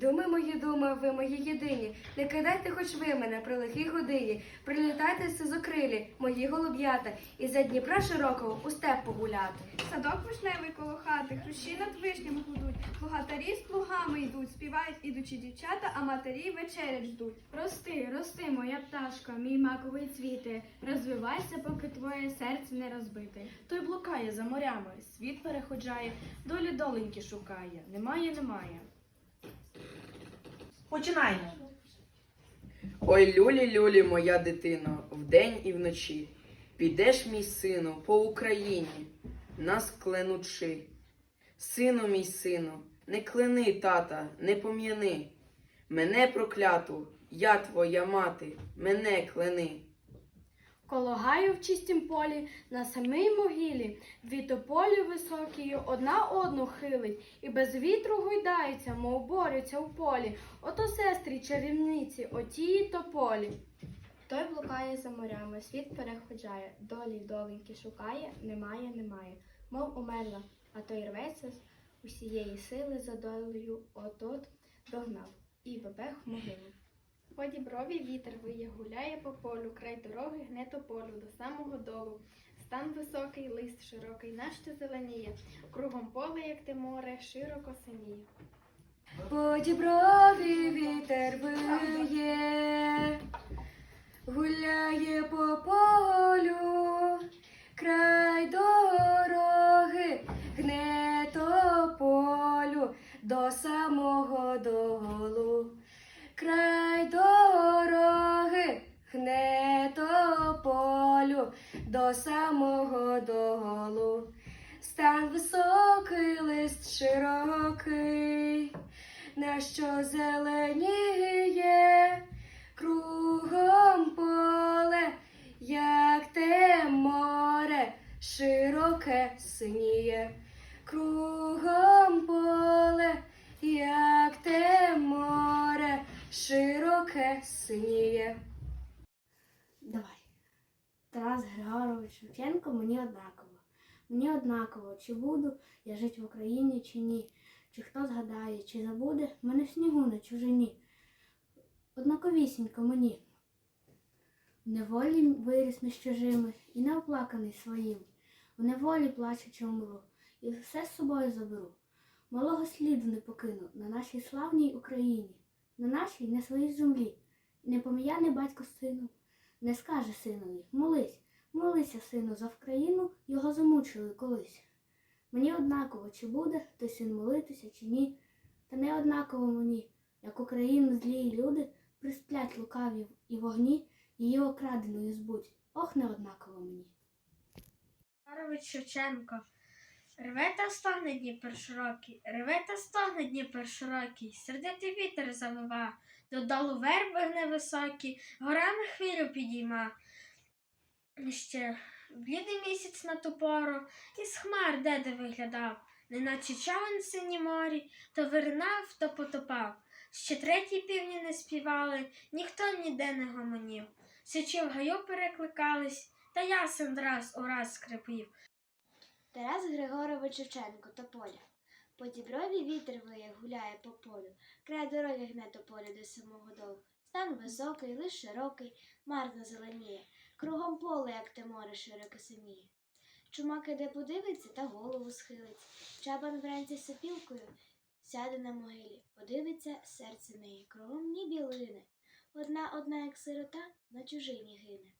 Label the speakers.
Speaker 1: Думи мої думи, ви мої єдині. Не кидайте хоч ви мене при лихій годині. Прилітайте сизокрилі, мої голуб'ята, і за Дніпра широкого у степ погуляти.
Speaker 2: Садок вишневий коло хати, хрущі над вишнями гудуть, богатарі з плугами йдуть, співають ідучі дівчата, а матері вечерять ждуть.
Speaker 3: Рости, рости, моя пташка, мій маковий цвіте, розвивайся, поки твоє серце не розбите.
Speaker 4: Той блукає за морями, світ переходжає, долі доленьки шукає. Немає, немає. Починаємо.
Speaker 5: Ой, люлі, люлі, моя дитино, вдень і вночі. Підеш, мій сину, по Україні, нас кленучи. Сину, мій сину, не клени, тата, не пом'яни. Мене прокляту, я твоя мати, мене клени.
Speaker 3: Коло гаю в чистім полі, на самій могилі, дві тополі високі, одна одну хилить, і без вітру гойдаються, мов борються у полі. Ото сестрі чарівниці, отії тополі.
Speaker 6: Той блукає за морями, світ переходжає, долі доленьки шукає, немає, немає. Мов умерла, а той рветься з усієї сили за долею от-от догнав і бебех в могилу.
Speaker 7: По діброві вітер виє, гуляє по полю, край дороги гне тополю до самого долу. Стан високий, лист широкий, нащо зеленіє, кругом поле, як те море, широко синіє.
Speaker 1: По діброві вітер виє, гуляє по полю, край дороги гне тополю до самого долу. Край дороги гне тополю до самого долу. Стан високий, лист широкий, на що зеленіє, кругом поле, як те море, широке синіє, кругом широке синіє.
Speaker 8: Давай. Тарас Григорович Шевченко мені однаково. Мені однаково, чи буду я жити в Україні, чи ні. Чи хто згадає, чи забуде мене снігу на чужині. Однаковісінько мені. В неволі виріс між чужими і не оплаканий своїм. В неволі плачучи умру, і все з собою заберу. Малого сліду не покину на нашій славній Україні, на нашій не своїй землі. І не поміяний батько з сином, не скаже синові, молись, молися, сину, за Вкраїну його замучили колись. Мені однаково, чи буде той син молитися, чи ні, та не однаково мені, як Україну злі люди присплять лукаві і вогні, її окраденою збуть. Ох, не однаково мені.
Speaker 3: Шевченко. Реве та стогне Дніпер широкий, реве та стогне Дніпер широкий, сердитий вітер завива, додолу верби гне високі, горами хвилю підійма. Ще блідий місяць на ту пору, із хмар деде виглядав, неначе човен в синій морі, то виринав, то потопав. Ще треті півні не співали, ніхто ніде не гомонів. Сичі в гаю перекликались, та ясен раз у раз скрипів.
Speaker 6: Тарас Григорович Шевченко Тополя. По діброві вітер виє, гуляє по полю, край дороги гне тополю до самого долу. Стан високий, лиш широкий, марно зеленіє, кругом поле, як те море широко синіє. Чумак іде подивиться та голову схилить. Чабан вранці сопілкою сяде на могилі, подивиться серце неї, кругом ні білини. Одна одна, як сирота, на чужині гине.